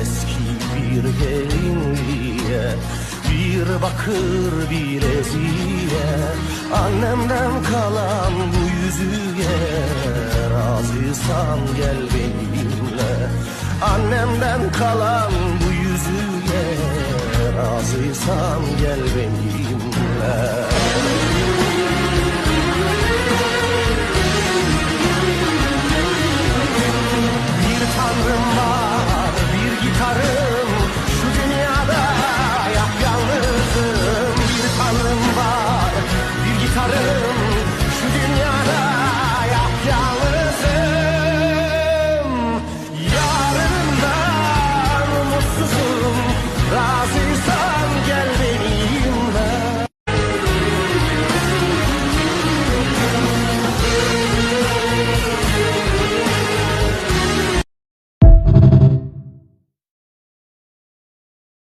eski bir gelinliğe Bir bakır bileziğe Annemden kalan bu yüzüğe Razıysan gel benimle. Annemden kalan bu yüzüğe Razıysan gel benimle.